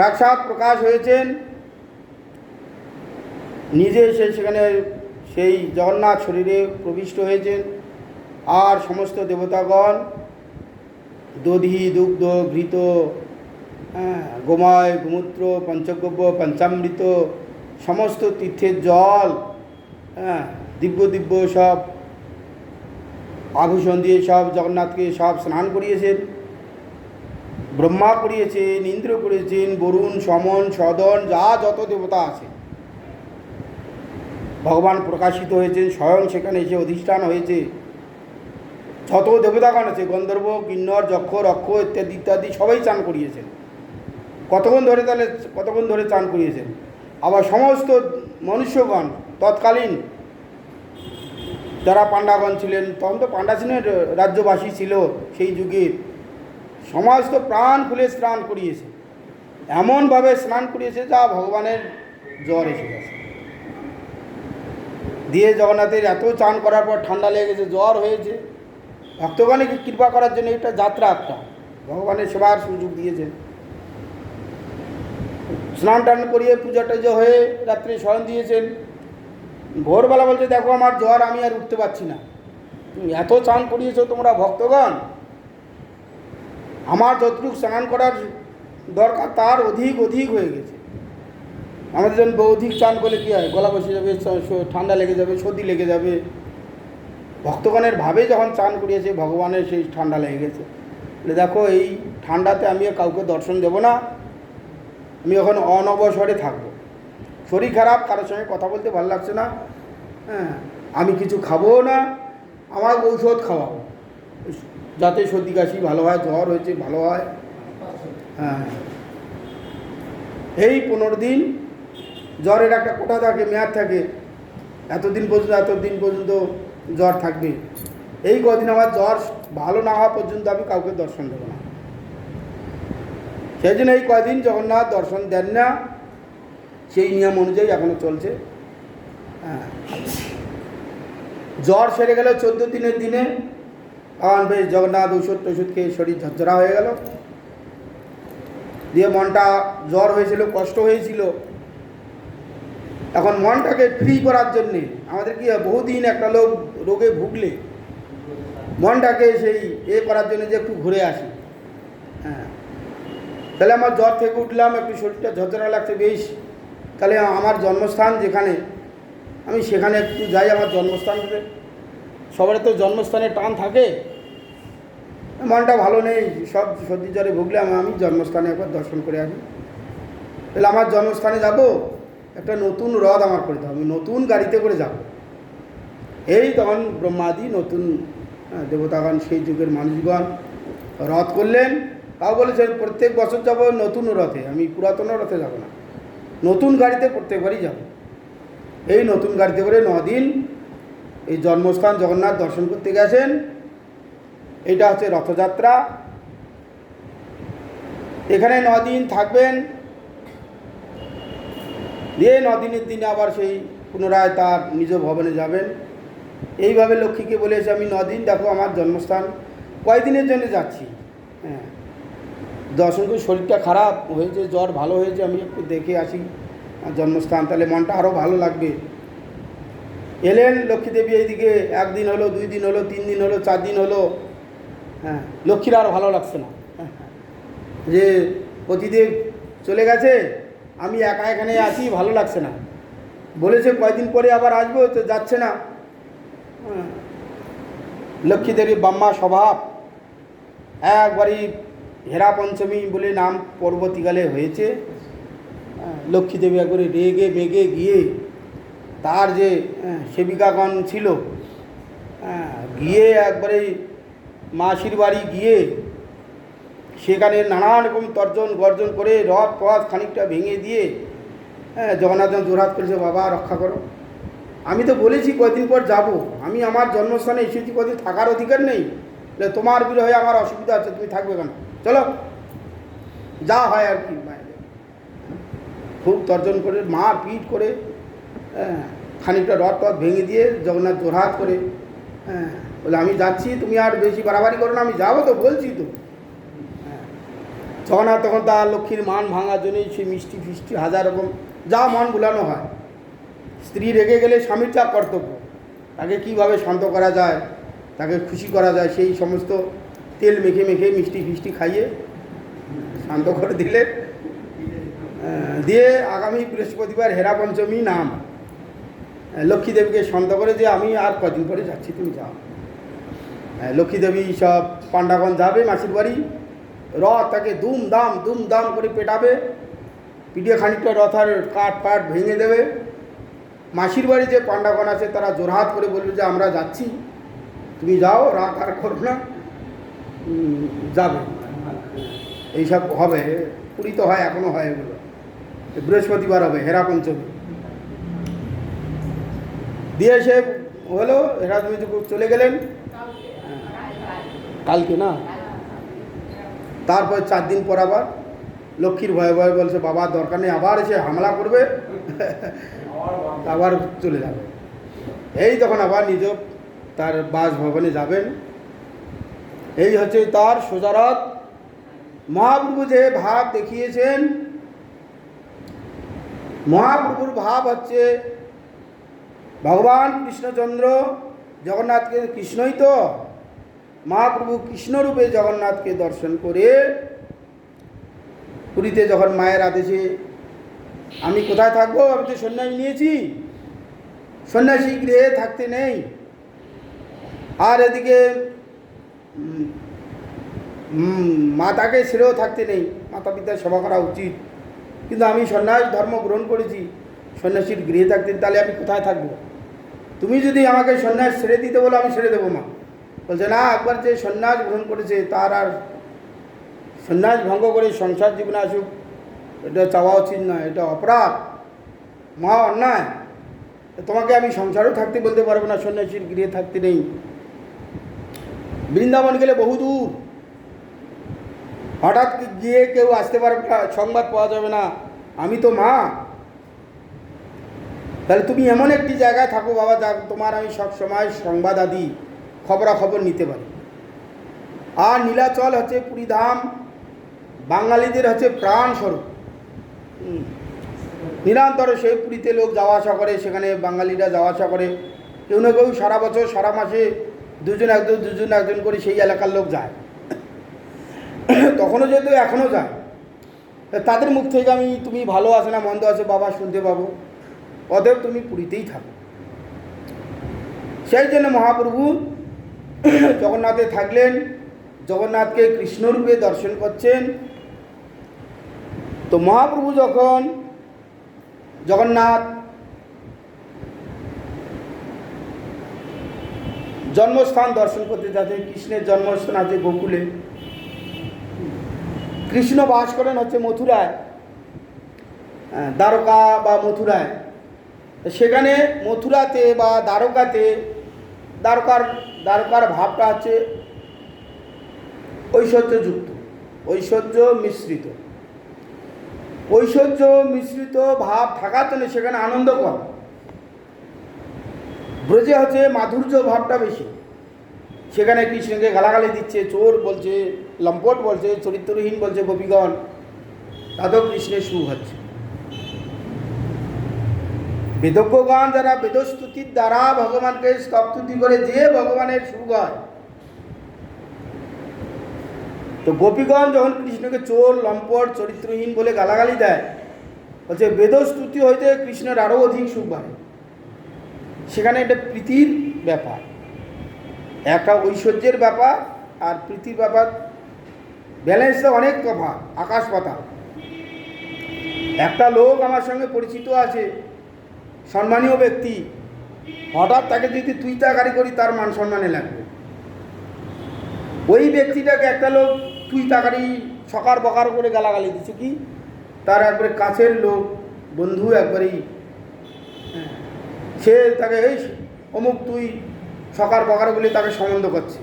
সাক্ষাৎ প্রকাশ হয়েছেন। নিজে এসে সেখানে সেই জগন্নাথ শরীরে প্রবিষ্ট হয়েছেন। আর সমস্ত দেবতাগণ দধি দুগ্ধ ঘৃত হ্যাঁ, গোময় গোমূত্র পঞ্চগব্য পঞ্চামৃত সমস্ত তীর্থের জল হ্যাঁ দিব্য দিব্য সব আভূষণ দিয়ে সব জগন্নাথকে সব স্নান করিয়েছেন। ব্রহ্মা করিয়েছেন, ইন্দ্র করিয়েছেন, বরুণ, সমন, সদন, যা যত দেবতা আছে। ভগবান প্রকাশিত হয়েছেন, স্বয়ং সেখানে এসে অধিষ্ঠান হয়েছে। যত দেবতাগণ আছে, গন্ধর্ব, কিন্নর যক্ষ রক্ষ ইত্যাদি ইত্যাদি, সবাই চান করিয়েছেন। কতক্ষণ ধরে তাহলে, কতক্ষণ ধরে চান করিয়েছেন? আবার সমস্ত মনুষ্যগণ তৎকালীন যারা পাণ্ডাগণ ছিলেন, তখন তো পাণ্ডা রাজ্যবাসী ছিল সেই যুগের সমস্ত প্রাণ খুলে স্নান করিয়েছে। এমনভাবে স্নান করিয়েছে যা ভগবানের জ্বর এসে গেছে। দিয়ে জগন্নাথের এত চান করার পর ঠান্ডা লেগে গেছে, জ্বর হয়েছে। ভক্তগণকে কৃপা করার জন্য এটা যাত্রা একটা। ভগবানের সেবার সুযোগ দিয়েছেন স্নান টান করিয়ে পূজা টুজা হয়ে রাত্রে স্মরণ দিয়েছেন। ভোরবেলা বলছে, দেখো আমার জ্বর, আমি আর উঠতে পারছি না। এত চান করিয়েছো তোমরা ভক্তগণ? আমার যতটুকু স্নান করার দরকার, তার অধিক অধিক হয়ে গেছে। আমাদের জন্য অধিক চান করলে কী হয়, গলা বসে যাবে ঠান্ডা লেগে যাবে, সর্দি লেগে যাবে। ভক্তগণের ভাবে যখন চান করিয়েছে, ভগবানের সেই ঠান্ডা লেগে গেছে। দেখো, এই ঠান্ডাতে আমি কাউকে দর্শন দেব না। আমি এখন অনবসরে থাকব। শরীর খারাপ, কারোর সঙ্গে কথা বলতে ভালো লাগছে না। হ্যাঁ আমি কিছু খাব না আমার ঔষধ খাওয়াবো যাতে সর্দি কাশি ভালো হয়, জ্বর হয়েছে, ভালো হয়। হ্যাঁ। এই পনেরো দিন জ্বরের একটা কোটা থাকে, মেয়াদ থাকে। এতদিন পর্যন্ত এতদিন পর্যন্ত জ্বর থাকবে। এই কদিন আমার জ্বর ভালো না হওয়া পর্যন্ত আমি কাউকে দর্শন দেবো না। সেই জন্য এই কদিন জগন্নাথ দর্শন দেন না। সেই নিয়ম অনুযায়ী এখনও চলছে। হ্যাঁ। জ্বর সেরে গেলে চোদ্দ দিনের দিনে। তখন বেশ জগন্নাথ ওষুধ টষুধ খেয়ে শরীর ঝরঝরা হয়ে গেল। দিয়ে মনটা জ্বর হয়েছিল, কষ্ট হয়েছিল। এখন মনটাকে ফ্রি করার জন্যে আমাদের কি হয়, বহুদিন একটা লোক রোগে ভুগলে মনটাকে সেই এ করার জন্য যে একটু ঘুরে আসি। হ্যাঁ। তাহলে আমার জ্বর থেকে উঠলাম, একটু শরীরটা ঝরঝরা লাগছে, বেশ। তাহলে আমার জন্মস্থান যেখানে, আমি সেখানে একটু যাই আমার জন্মস্থানতে সবার তো জন্মস্থানে টান থাকে। মনটা ভালো নেই সব সর্দি জ্বরে ভুগলে আমি জন্মস্থানে একবার দর্শন করে আসি। তাহলে আমার জন্মস্থানে যাব একটা নতুন রথ আমার করে দেবো আমি নতুন গাড়িতে করে যাব। এই তখন ব্রহ্মাদি নতুন হ্যাঁ, দেবতাগণ সেই যুগের মানুষগণ রথ করলেন। তাও বলেছেন প্রত্যেক বছর যাব নতুন রথে আমি পুরাতন রথে যাব না নতুন গাড়িতে প্রত্যেকবারই যাব। এই নতুন গাড়িতে করে দিন এই জন্মস্থান জগন্নাথ দর্শন করতে গেছেন। এটা হচ্ছে রথযাত্রা। এখানে দিন থাকবেন। দিয়ে দিনের দিনে আবার সেই পুনরায় তার নিজ ভবনে যাবেন। এইভাবে লক্ষ্মীকে বলেছে আমি দিন দেখো আমার জন্মস্থান। কয়দিনের জন্য যাচ্ছি? হ্যাঁ। দর্শন করে শরীরটা খারাপ হয়েছে, জ্বর ভালো হয়েছে, আমি একটু দেখে আসি জন্মস্থান। তাহলে মনটা আরও ভালো লাগবে। এলেন লক্ষ্মী দেবী এইদিকে, একদিন হলো, দুই দিন হলো, তিন দিন হলো, চার দিন হলো। হ্যাঁ। লক্ষ্মীর আর ভালো লাগছে না। যে পতিদেব চলে গেছে আমি একা এখানে আছি ভালো লাগছে না। বলেছে কয়দিন পরে আবার আসব তো যাচ্ছে না। হ্যাঁ। লক্ষ্মী দেবী বাম্মা স্বভাব। একবারই হেরা পঞ্চমী বলে নাম পরবর্তীকালে হয়েছে। হ্যাঁ, লক্ষ্মী দেবী একবারে রেগে মেগে গিয়ে তার যে হ্যাঁ, সেবিকাগণ ছিল গিয়ে একবারে মাসির বাড়ি গিয়ে সেখানে নানা রকম তর্জন গর্জন করে রথ পথ খানিকটা ভেঙে দিয়ে হ্যাঁ জগন্নাথ জোরহাত করেছে বাবা রক্ষা করো। আমি তো বলেছি কয়দিন পর যাব। আমি আমার জন্মস্থানে এসেছি কদিন থাকার অধিকার নেই। তোমার বিরহে আমার অসুবিধা আছে তুমি থাকবে কেন? চলো। যা হয় আর কি মায়েদের খুব তর্জন করে মার পিট করে হ্যাঁ, খানিকটা রথ টথ ভেঙে দিয়ে জগন্নাথ জোরহাত করে হ্যাঁ বলে আমি যাচ্ছি তুমি আর বেশি বাড়াবাড়ি করো না আমি যাব তো বলছি তো। হ্যাঁ, আর তখন তার লক্ষ্মীর মান ভাঙার জন্যই সে মিষ্টি ফিষ্টি হাজার রকম যা মান ভুলানো হয়। স্ত্রী রেগে গেলে স্বামীর যা কর্তব্য তাকে কীভাবে শান্ত করা যায় তাকে খুশি করা যায় সেই সমস্ত তেল মেখে মেখে মিষ্টি ফিষ্টি খাইয়ে শান্ত করে দিলে দিয়ে আগামী বৃহস্পতিবার হেরা পঞ্চমী নাম লক্ষ্মীদেবকে শান্ত করে যে আমি আর কদিন পরে যাচ্ছি তুমি যাও। হ্যাঁ, লক্ষ্মী দেবী সব পাণ্ডাগণ যাবে মাসির বাড়ি। রথ তাকে দুম দাম দুম দাম করে পেটাবে। পিটিয়ে খানিকটা রথার কাঠ পাট ভেঙে দেবে। মাসির বাড়ি যে পাণ্ডাগণ আছে তারা জোরহাত করে বলবে যে আমরা যাচ্ছি। তুমি যাও রাত আর করো না। যাবে। এইসব হবে পুরী তো হয় এখনও হয় এগুলো। বৃহস্পতিবার হবে হেরা পঞ্চমী। দিয়ে সে হলো হেরা চলে গেলেন। কালকে না? তারপর চার দিন পর আবার লক্ষ্মীর ভয়ে ভয়ে বলছে, বাবা, দরকার নেই, আবার এসে হামলা করবে। আবার চলে যাবে। এই তখন আবার নিজ তার বাসভবনে যাবেন। এই হচ্ছে তার সোজারত মহাপ্রভু যে ভাব দেখিয়েছেন, মহাপ্রভুর ভাব হচ্ছে ভগবান কৃষ্ণচন্দ্র, জগন্নাথকে কৃষ্ণই তো। মহাপ্রভু কৃষ্ণরূপে জগন্নাথকে দর্শন করে পুরীতে যখন মায়ের আদেশে, আমি কোথায় থাকব? আমি তো সন্ন্যাস নিয়েছি। সন্ন্যাসী গৃহে থাকতে নেই। আর এদিকে মাতাকে ছেড়েও থাকতে নেই। মাতা পিতার সেবা করা উচিত। কিন্তু আমি সন্ন্যাস ধর্ম গ্রহণ করেছি। সন্ন্যাসীর গৃহে থাকতে, তাহলে আমি কোথায় থাকব? তুমি যদি আমাকে সন্ন্যাস ছেড়ে দিতে বলো, আমি ছেড়ে দেবো মা। বলছে না একবার যে সন্ন্যাস গ্রহণ করেছে, তার আর সন্ন্যাস ভঙ্গ করে সংসার জীবনে আসুক, এটা চাওয়া উচিত নয়, এটা অপরাধ মা অন্যায়। তোমাকে আমি সংসারও থাকতে বলতে পারব না, সন্ন্যাসীর গৃহে থাকতে নেই। বৃন্দাবন গেলে বহু দূর। হঠাৎ গিয়ে কেউ আসতে পারবে না, সংবাদ পাওয়া যাবে না, আমি তো মা। তাহলে তুমি এমন একটি জায়গায় থাকো, বাবা, যা তোমার আমি সব সময় সংবাদ আদি। খবরাখবর নিতে পারি। আর নীলাচল হচ্ছে পুরীধাম বাঙালিদের হচ্ছে প্রাণস্বরূপ। নিরন্তর সেই পুরীতে লোক যাওয়া আসা করে, সেখানে বাঙালিরা যাওয়া আসা করে। কেউ না কেউ সারা বছর, সারা মাসে দুজন একজন দুজন একজন করে সেই এলাকার লোক যায়। তখনও যেহেতু এখনও যায়। তাদের মুখ থেকে আমি, তুমি ভালো আছে না মন্দ আছে বাবা, শুনতে পাবো। অতএব তুমি পুরীতেই থাকো। সেই জন্য মহাপ্রভু জগন্নাথে থাকলেন, জগন্নাথকে কৃষ্ণরূপে দর্শন করছেন। তো মহাপ্রভু যখন জগন্নাথ জন্মস্থান দর্শন করতে যাচ্ছেন, কৃষ্ণের জন্মস্থান আছে গোকুলে। কৃষ্ণ বাস করেন হচ্ছে মথুরায় দ্বারকা বা মথুরায়। সেখানে মথুরাতে বা দ্বারকাতে দ্বারকার দ্বারকার ভাবটা হচ্ছে ঐশ্বর্যযুক্ত, ঐশ্বর্য মিশ্রিত। ঐশ্বর্য মিশ্রিত ভাব থাকার জন্য সেখানে আনন্দ কম। ব্রজে হচ্ছে মাধুর্য ভাবটা বেশি। সেখানে কৃষ্ণকে গালাগালি দিচ্ছে, চোর বলছে, লম্পট বলছে, চরিত্রহীন বলছে গোপীগণ। তাতেও কৃষ্ণের সুখ হচ্ছে। বেদজ্ঞগণ যারা বেদস্তুতির দ্বারা ভগবানকে স্তপ্তুতি করে যে ভগবানের সুখ হয়। তো গোপীগণ যখন কৃষ্ণকে চোর, লম্পট, চরিত্রহীন বলে গালাগালি দেয়, বলছে, বেদস্তুতি হইতে কৃষ্ণের আরও অধিক সুখ বাড়ে সেখানে এটা প্রীতির ব্যাপার। একটা ঐশ্বর্যের ব্যাপার আর প্রীতির ব্যাপার। ব্যালেন্সটা অনেক তফাৎ, আকাশ পাতাল। একটা লোক আমার সঙ্গে পরিচিত আছে সম্মানীয় ব্যক্তি হঠাৎ তাকে যদি তুই তাকারি করি তার মান সম্মানে লাগবে। ওই ব্যক্তিটাকে একটা লোক তুই তাকারি সকার বকার করে গালাগালি দিচ্ছে কি? তার একবারে কাছের লোক বন্ধু একবারেই হ্যাঁ, সে তাকে এই অমুক তুই সকার বকার বলে তাকে সম্বন্ধ করছে।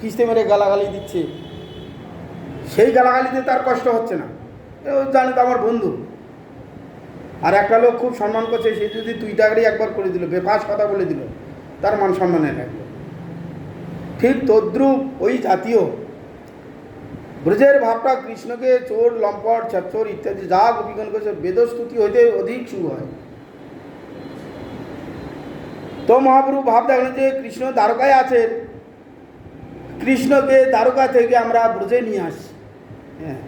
কিস্তে মেরে গালাগালি দিচ্ছে। সেই গালাগালিতে তার কষ্ট হচ্ছে না। জানে তো আমার বন্ধু। আর একটা লোক খুব সম্মান করছে, সে যদি তুই টাকারই একবার করে দিল, বেফাস কথা বলে দিল, তার মান সম্মানে লাগল ঠিক তদ্রুপ ওই জাতীয় ব্রজের ভাবটা কৃষ্ণকে চোর, লম্পট ছাত্র ইত্যাদি যা গোপীগণ করেছে, বেদস্তুতি হইতে অধিক শুরু হয়। তো মহাপ্রভু ভাব দেখলেন যে কৃষ্ণ দ্বারকায় আছেন, কৃষ্ণকে দ্বারকা থেকে আমরা ব্রজে নিয়ে আসি হ্যাঁ।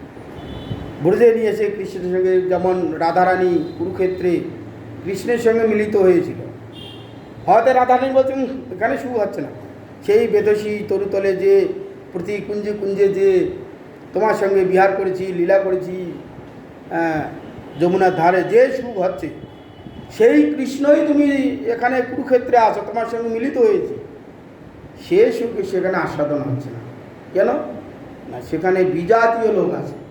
ব্রজে নিয়ে এসে কৃষ্ণের সঙ্গে যেমন রাধারানী কুরুক্ষেত্রে কৃষ্ণের সঙ্গে মিলিত হয়েছিল। হয়তো রাধারানী বলছেন "উম, এখানে শুরু হচ্ছে না। সেই বেদসী তরুতলে যে প্রতি কুঞ্জে কুঞ্জে যে তোমার সঙ্গে বিহার করেছি লীলা করেছি যমুনার ধারে যে সুখ হচ্ছে সেই কৃষ্ণই তুমি এখানে কুরুক্ষেত্রে আছো তোমার সঙ্গে মিলিত হয়েছে। সে সুখে সেখানে আস্বাদন হচ্ছে না। কেন? না সেখানে বিজাতীয় লোক আছে।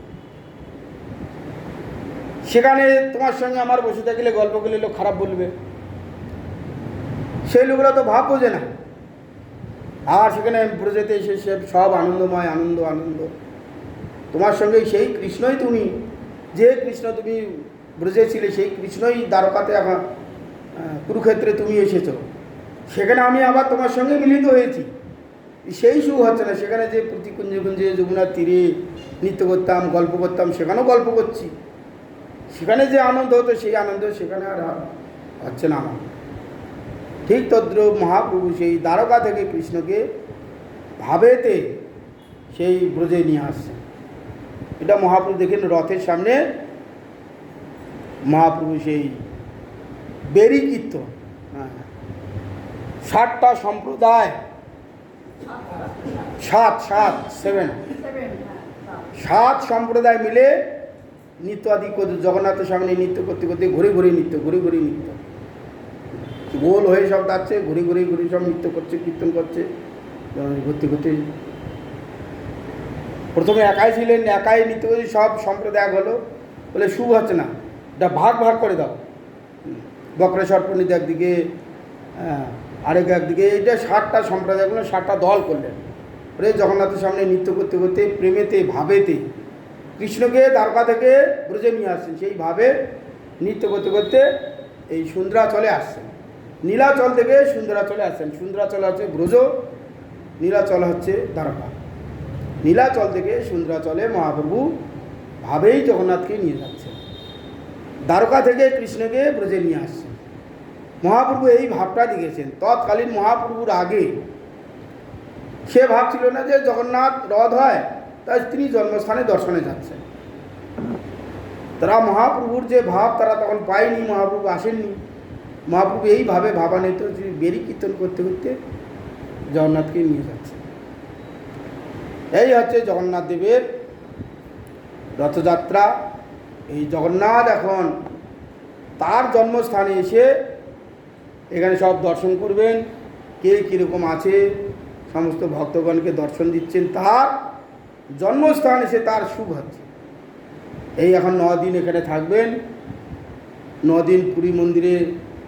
সেখানে তোমার সঙ্গে আমার বসে থাকলে গল্প করলে লোক খারাপ বলবে। সেই লোকরা তো ভাব বোঝে না। আর সেখানে ব্রজেতে এসে সে সব আনন্দময় আনন্দ আনন্দ। তোমার সঙ্গে সেই কৃষ্ণই তুমি। যে কৃষ্ণ তুমি ব্রজে ছিলে সেই কৃষ্ণই দ্বারকাতে আহ, কুরুক্ষেত্রে তুমি এসেছ। সেখানে আমি আবার তোমার সঙ্গে মিলিত হয়েছি। সেই সুখ হচ্ছে না। সেখানে যে প্রতি কুঞ্জে কুঞ্জে যমুনার তীরে নৃত্য করতাম গল্প করতাম সেখানেও গল্প করছি। সেখানে যে আনন্দ হতো সেই আনন্দ সেখানে আর হচ্ছে না। আমার ঠিক তদ্রুপ মহাপ্রভু সেই দ্বারকা থেকে কৃষ্ণকে ভাবেতে সেই ব্রজে নিয়ে আসছে। এটা মহাপ্রভু দেখেন রথের সামনে মহাপ্রভু সেই বেরি কীর্তন হ্যাঁ ষাটটা সম্প্রদায় সাত সাত সেভেন সাত সম্প্রদায় মিলে নৃত্য আদি জগন্নাথের সামনে নৃত্য করতে করতে ঘুরে ঘুরে নৃত্য ঘুরে ঘুরে নৃত্য। গোল হয়ে সব যাচ্ছে ঘুরে ঘুরে ঘুরে সব নৃত্য করছে কীর্তন করছে ঘুরতে ঘুরতে। প্রথমে একাই ছিলেন একাই নৃত্য করছে সব সম্প্রদায় হলো। বলে শুভ হচ্ছে না এটা ভাগ ভাগ করে দাও। বক্রেশ্বর পণ্ডিত একদিকে হ্যাঁ, আরেক একদিকে এইটা ষাটটা সম্প্রদায়গুলো ষাটটা দল করলেন। ওরে জগন্নাথের সামনে নৃত্য করতে করতে প্রেমেতে ভাবেতে কৃষ্ণকে দ্বারকা থেকে ব্রজে নিয়ে আসছেন। সেইভাবে নৃত্য করতে করতে এই সুন্দরাচলে আসছেন। নীলাচল থেকে সুন্দরাচলে আসছেন। সুন্দরাচল হচ্ছে ব্রজ, নীলাচল হচ্ছে দ্বারকা। নীলাচল থেকে সুন্দরাচলে মহাপ্রভু ভাবেই জগন্নাথকে নিয়ে যাচ্ছেন। দ্বারকা থেকে কৃষ্ণকে ব্রজে নিয়ে আসছেন। মহাপ্রভু এই ভাবটা দিয়েছেন। তৎকালীন মহাপ্রভুর আগে সে ভাবছিল না যে জগন্নাথ রথ হয় তাই তিনি জন্মস্থানে দর্শনে যাচ্ছেন। তারা মহাপ্রভুর যে ভাব, তারা তখন পায়নি, মহাপ্রভু আসেননি। মহাপ্রভু এইভাবে ভাবান্বিত বেরি কীর্তন করতে করতে জগন্নাথকে নিয়ে যাচ্ছে এই হচ্ছে জগন্নাথ দেবের রথযাত্রা। এই জগন্নাথ এখন তার জন্মস্থানে এসে এখানে সব দর্শন করবেন। কে কীরকম আছে, সমস্ত ভক্তগণকে দর্শন দিচ্ছেন তার জন্মস্থান এসে তার শুভ হচ্ছে। এই এখন দিন এখানে থাকবেন। দিন পুরী মন্দিরে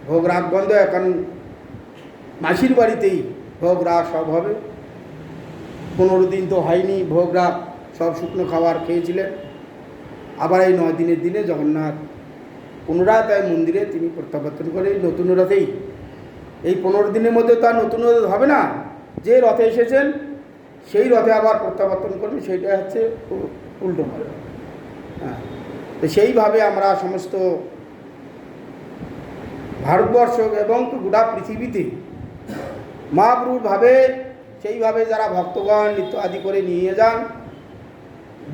ভোগ রাগ বন্ধ, এখন মাসির বাড়িতেই ভোগ রাগ সব হবে। পনেরো দিন তো হয়নি ভোগ রাগ সব শুকনো খাবার খেয়েছিলেন। আবার এই নয় দিনের দিনে জগন্নাথ পুনরায় তাই মন্দিরে তিনি প্রত্যাবর্তন করে নতুন রথেই। এই পনেরো দিনের মধ্যে তো আর নতুন রথ হবে না। যে রথে এসেছেন সেই রথে আবার প্রত্যাবর্তন করবেন সেইটা হচ্ছে উল্টো হবে হ্যাঁ তো সেইভাবে আমরা সমস্ত ভারতবর্ষ এবং গোটা পৃথিবীতে মহাপ্রভুর ভাবে সেইভাবে যারা ভক্তগণ নৃত্য আদি করে নিয়ে যান,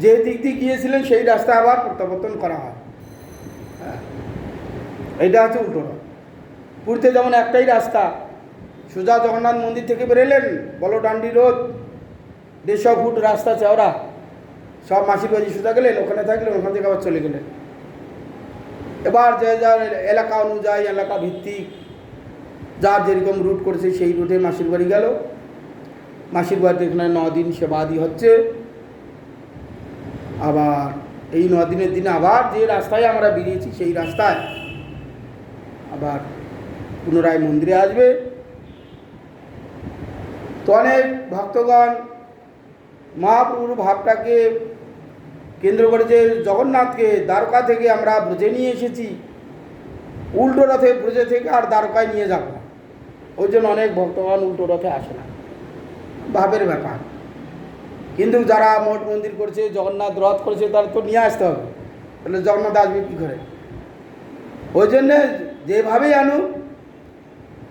যে দিক দিয়ে গিয়েছিলেন সেই রাস্তা আবার প্রত্যাবর্তন করা হয়। হ্যাঁ এইটা হচ্ছে উল্টো পুরীতে যেমন একটাই রাস্তা, সোজা জগন্নাথ মন্দির থেকে বেরোলেন বলডান্ডি রোড দেড়শো ফুট রাস্তা চওড়া সব মাসির বাড়ি সোজা গেলেন ওখানে থাকলেন ওখান থেকে আবার চলে গেলেন এবার যে যার এলাকা অনুযায়ী, এলাকা ভিত্তিক, যার যেরকম রুট করেছে সেই রুটে মাসির বাড়ি গেল। মাসির বাড়িতে এখানে দিন সেবা আদি হচ্ছে। আবার এই দিনের দিনে আবার যে রাস্তায় আমরা বেরিয়েছি, সেই রাস্তায় আবার পুনরায় মন্দিরে আসবে। তো অনেক ভক্তগণ মহাপ্রভুর ভাবটাকে কেন্দ্র করে যে জগন্নাথকে দ্বারকা থেকে আমরা ব্রজে নিয়ে এসেছি, উল্টো রথে ব্রজে থেকে আর দ্বারকায় নিয়ে যাব। না ওই জন্য অনেক ভক্তগণ উল্টো রথে আসে না। ভাবের ব্যাপার। কিন্তু যারা মঠ মন্দির করছে, জগন্নাথ রথ করেছে, তারা তো নিয়ে আসতে হবে। তাহলে জগন্নাথ আসবে কী করে? ওই জন্যে যেভাবেই আনুক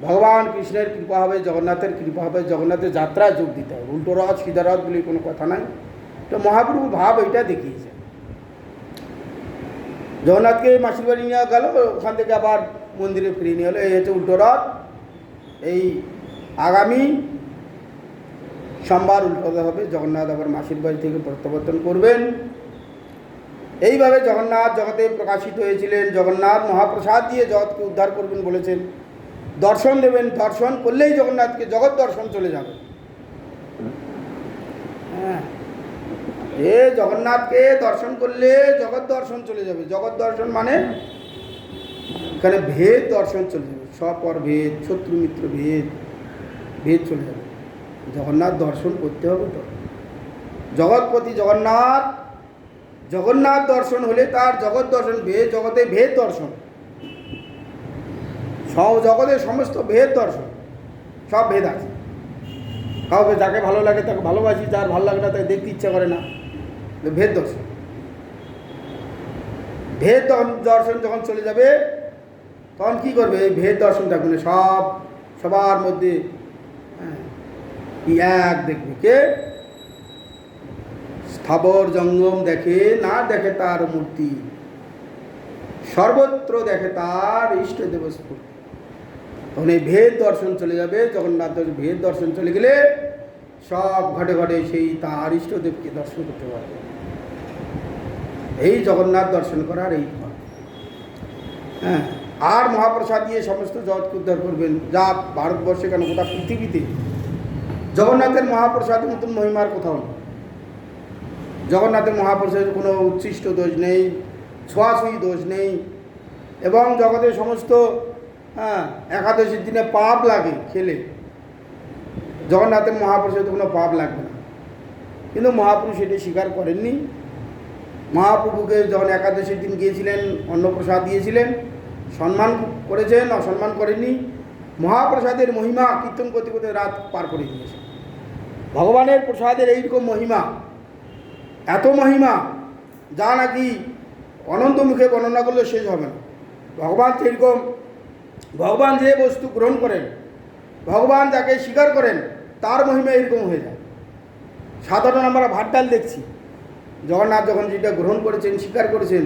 ভগবান কৃষ্ণের কৃপা হবে, জগন্নাথের কৃপা হবে, জগন্নাথের যাত্রায় যোগ দিতে হবে। উল্টো রথ, সিধা রথ বলে কোনো কথা নাই। তো মহাপ্রভুর ভাব এটা দেখিয়েছে। জগন্নাথকে মাসির বাড়ি নিয়ে গেল, ওখান থেকে আবার মন্দিরে ফিরিয়ে নিয়ে হলো এই হচ্ছে উল্টো রথ। এই আগামী সোমবার উল্টো হবে। জগন্নাথ আবার মাসির বাড়ি থেকে প্রত্যাবর্তন করবেন। এইভাবে জগন্নাথ জগতে প্রকাশিত হয়েছিলেন। জগন্নাথ মহাপ্রসাদ দিয়ে জগৎকে উদ্ধার করবেন বলেছেন। দর্শন দেবেন, দর্শন করলেই জগন্নাথকে, জগৎ দর্শন চলে যাবে। হ্যাঁ। এ জগন্নাথকে দর্শন করলে জগৎ দর্শন চলে যাবে। জগৎ দর্শন মানে এখানে ভেদ দর্শন চলে যাবে। স্বপর ভেদ, শত্রু মিত্র ভেদ ভেদ চলে যাবে। জগন্নাথ দর্শন করতে হবে তো। জগৎপতি জগন্নাথ জগন্নাথ দর্শন হলে তার জগৎ দর্শন, ভেদ জগতে ভেদ দর্শন। জগতের সমস্ত ভেদ দর্শন সব ভেদ আছে। কাউকে যাকে ভালো লাগে তাকে ভালোবাসি যার ভালো লাগে না তাকে দেখতে ইচ্ছা করে না। ভেদ দর্শন। ভেদ দর্শন যখন চলে যাবে তখন কি করবে? এই ভেদ দর্শন থাকবে না সব সবার মধ্যে হ্যাঁ, এক দেখবে কে? স্থাবর জঙ্গম দেখে না দেখে তার মূর্তি। সর্বত্র দেখে তার ইষ্ট দেব স্ফূর্তি তখন এই ভেদ দর্শন চলে যাবে, জগন্নাথ ভেদ দর্শন চলে গেলে সব ঘটে ঘটে সেই তার ইষ্টদেবকে দর্শন করতে পারবে। এই জগন্নাথ দর্শন করার এই ফল হ্যাঁ আর মহাপ্রসাদ দিয়ে সমস্ত জগৎকে উদ্ধার করবেন। যা ভারতবর্ষে কেন গোটা পৃথিবীতে? জগন্নাথের মহাপ্রসাদের মতন মহিমার কোথাও নেই। জগন্নাথের মহাপ্রসাদের কোনো উচ্ছিষ্ট দোষ নেই ছোঁয়াছুঁই দোষ নেই এবং জগতের সমস্ত হ্যাঁ একাদশীর দিনে পাপ লাগে খেলে। জগন্নাথের মহাপ্রসাদে কোনো পাপ লাগবে না। কিন্তু মহাপুরুষ এটি স্বীকার করেননি। মহাপ্রভুকে যখন একাদশীর দিন গিয়েছিলেন, অন্নপ্রসাদ দিয়েছিলেন, সম্মান করেছেন, অসম্মান করেননি, মহাপ্রসাদের মহিমা কীর্তন করতে করতে রাত পার করে দিয়েছে। ভগবানের প্রসাদের এইরকম মহিমা, এত মহিমা, যা নাকি অনন্ত মুখে বর্ণনা করলে শেষ হবে না। ভগবান যেরকম ভগবান যে বস্তু গ্রহণ করেন, ভগবান যাকে স্বীকার করেন, তার মহিমা এরকম হয়ে যায়। সাধারণ আমরা ভাত ডাল দেখছি। জগন্নাথ যখন যেটা গ্রহণ করেছেন, স্বীকার করেছেন,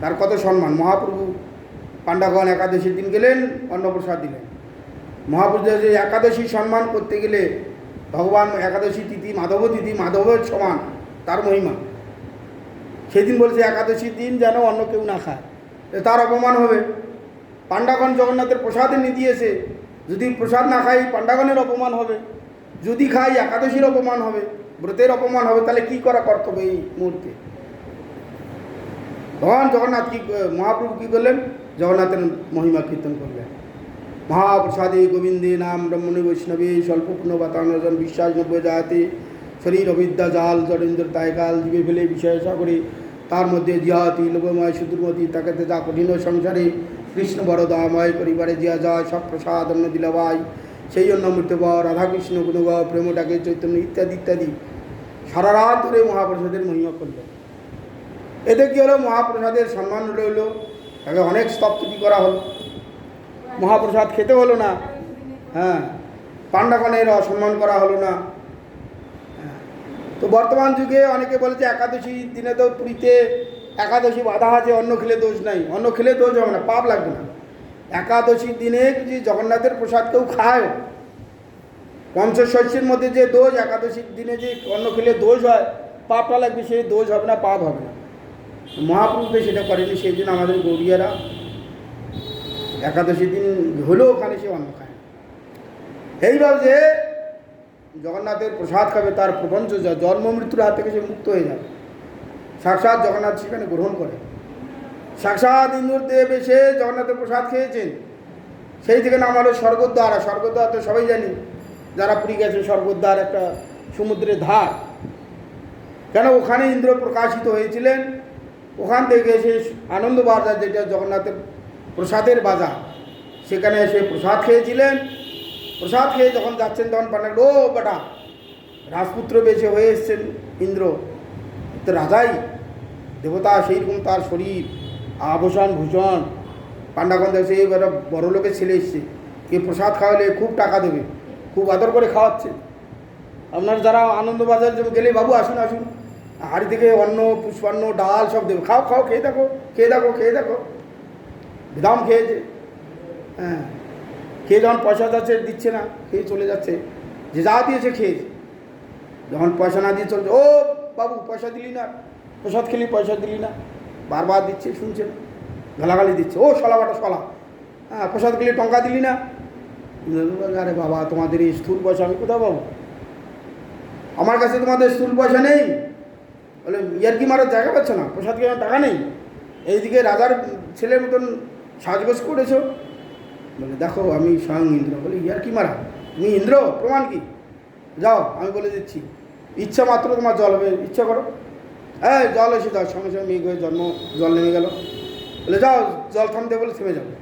তার কত সম্মান। মহাপ্রভু পাণ্ডাগণ একাদশীর দিন গেলেন, অন্নপ্রসাদ দিলেন। মহাপ্রভু যে একাদশী সম্মান করতে গেলে ভগবান একাদশী তিথি, মাধব তিথি, মাধবের সমান, তার মহিমা। সেদিন বলছে, একাদশীর দিন যেন অন্য কেউ না খায়। তার অপমান হবে। পাণ্ডাগণ জগন্নাথের প্রসাদে নিয়ে দিয়েছে যদি প্রসাদ না খাই, পাণ্ডাগণের অপমান হবে। যদি খাই, একাদশীর অপমান হবে। ব্রতের অপমান হবে, তাহলে কি করা কর্তব্য এই মুহূর্তে? ভগবান জগন্নাথ কি মহাপ্রভু কী করলেন? জগন্নাথের মহিমা কীর্তন করলেন। মহাপ্রসাদে গোবিন্দে নাম ব্রহ্মণী বৈষ্ণবে স্বল্প পুণ্যবাতানজন বিশ্বাস নব্য জায়াতে শরীর অবিদ্যা জাল জড়েন্দ্র তাইকাল জীবে ফেলে বিষয় সাগরে তার মধ্যে জিয়াতি লোভময় সুদূরমতি তাকে যা কঠিন সংসারে কৃষ্ণ বড় দাময় পরিবারে জিয়া যায়, সব প্রসাদ অন্ন দিলাবাই সেই জন্য মৃত্যুব রাধাকৃষ্ণ গুণগ প্রেম ডাকে চৈতন্য ইত্যাদি ইত্যাদি। সারা রাত ধরে মহাপ্রসাদের মহিমা করলেন এতে কী হলো? মহাপ্রসাদের সম্মান রইল। তাকে অনেক স্তপ্তি করা হলো। মহাপ্রসাদ খেতে হলো না। হ্যাঁ পাণ্ডাগণের অসম্মান করা হলো না। হ্যাঁ। তো বর্তমান যুগে অনেকে বলেছে একাদশী দিনে তো পুরীতে একাদশী বাধা আছে অন্য খেলে দোষ নাই। অন্য খেলে দোষ হবে না, পাপ লাগবে না। একাদশীর দিনে যদি জগন্নাথের প্রসাদ কেউ খায় পঞ্চশস্যের মধ্যে যে দোষ, একাদশীর দিনে যে অন্য খেলে দোষ হয়, পাপটা লাগবে, সেই দোষ হবে না, পাপ হবে না। মহাপ্রভুকে সেটা করেনি, সেই জন্য আমাদের গৌরিয়ারা একাদশী দিন হলেও ওখানে সে অন্ন খায়। এইভাবে যে জগন্নাথের প্রসাদ খাবে, তার প্রপঞ্চ জন্ম মৃত্যুর হাত থেকে সে মুক্ত হয়ে যাবে। সাক্ষাৎ জগন্নাথ সেখানে গ্রহণ করে। সাক্ষাৎ ইন্দুরদেব এসে জগন্নাথের প্রসাদ খেয়েছেন। সেই থেকে নাম হলো স্বর্গদ্বার। আর স্বর্গদ্বার তো সবাই জানি, যারা পুরী গেছে স্বর্গদ্বার একটা সমুদ্রের ধার। কেন? ওখানে ইন্দ্র প্রকাশিত হয়েছিলেন। ওখান থেকে এসে আনন্দ বাজার, যেটা জগন্নাথের প্রসাদের বাজার, সেখানে এসে প্রসাদ খেয়েছিলেন। প্রসাদ খেয়ে যখন যাচ্ছেন তখন পান্ডা ও বেটা, রাজপুত্র বেশে হয়ে এসছেন ইন্দ্র। তো রাজাই, দেবতা সেইরকম তার শরীর, আভূষণ, ভূষণ পাণ্ডাগন্ধ সে এবার বড় লোকের ছেলে এসছে। কে প্রসাদ খাওয়ালে খুব টাকা দেবে, খুব আদর করে খাওয়াচ্ছে। আপনার যারা আনন্দবাজার গেলে বাবু আসুন আসুন। হাড়ি থেকে অন্ন, পুষ্পান্ন, ডাল সব দেবে। খাও খাও, খেয়ে দেখো খেয়ে দেখো খেয়ে দেখো। দাম খেয়েছে। হ্যাঁ খেয়ে যখন পয়সা যাচ্ছে দিচ্ছে না, খেয়ে চলে যাচ্ছে। যে যা দিয়েছে খেয়েছে। যখন পয়সা না দিয়ে চলছে, ও বাবু, পয়সা দিলি না। প্রসাদ খেলি, পয়সা দিলি না। বারবার দিচ্ছে, শুনছে না। গালাগালি দিচ্ছে। ও সলা বাটা সলা হ্যাঁ প্রসাদ খেলি টঙ্কা দিলি না। আরে বাবা, তোমাদের এই স্থূল পয়সা আমি কোথাও পাবো? আমার কাছে তোমাদের স্থূল পয়সা নেই। বলে ইয়ারকি মারার জায়গা পাচ্ছ না? প্রসাদ আমার টাকা নেই? এইদিকে রাজার ছেলের মতন সাজগোজ করেছ? বলে, দেখো, আমি স্বয়ং ইন্দ্র। বলে ইয়ারকি মারা? তুমি ইন্দ্র? প্রমাণ কি? যাও, আমি বলে দিচ্ছি। ইচ্ছা মাত্র তোমার জল হবে, ইচ্ছা করো। হ্যাঁ জল এসে যাও সঙ্গে সঙ্গে মেঘ হয়ে জন্ম, জল নেমে গেল। বলে, যাও, জল থামতে বলে থেমে যাবে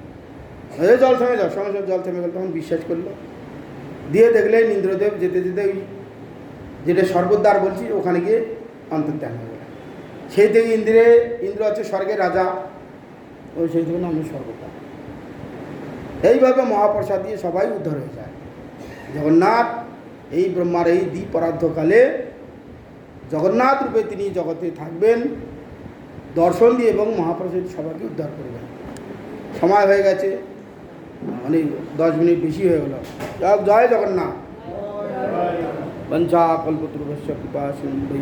এই, জল থেমে যাও, সঙ্গে সঙ্গে জল থেমে গেল, তখন বিশ্বাস করল। দিয়ে দেখলেন ইন্দ্রদেব যেতে যেতে ওই যেটা স্বর্গদ্বার বলছি, ওখানে গিয়ে অন্তর্ধান হয়ে গেল। সেই থেকে ইন্দ্রে, ইন্দ্র হচ্ছে স্বর্গের রাজা। ওই সেই থেকে আমি স্বর্গদ্বার। এইভাবে মহাপ্রসাদ দিয়ে সবাই উদ্ধার হয়ে যায়। জগন্নাথ এই ব্রহ্মার এই দ্বীপরাধ্যকালে জগন্নাথ রূপে তিনি জগতে থাকবেন, দর্শন দিয়ে এবং মহাপ্রসাদ সবাইকে উদ্ধার করবেন। সময় হয়ে গেছে মানে দশ মিনিট বেশি হয়ে গেল। জয়- জগন্নাথ। বঞ্চা কল্পতরুভস্য কৃপা সিন্ধু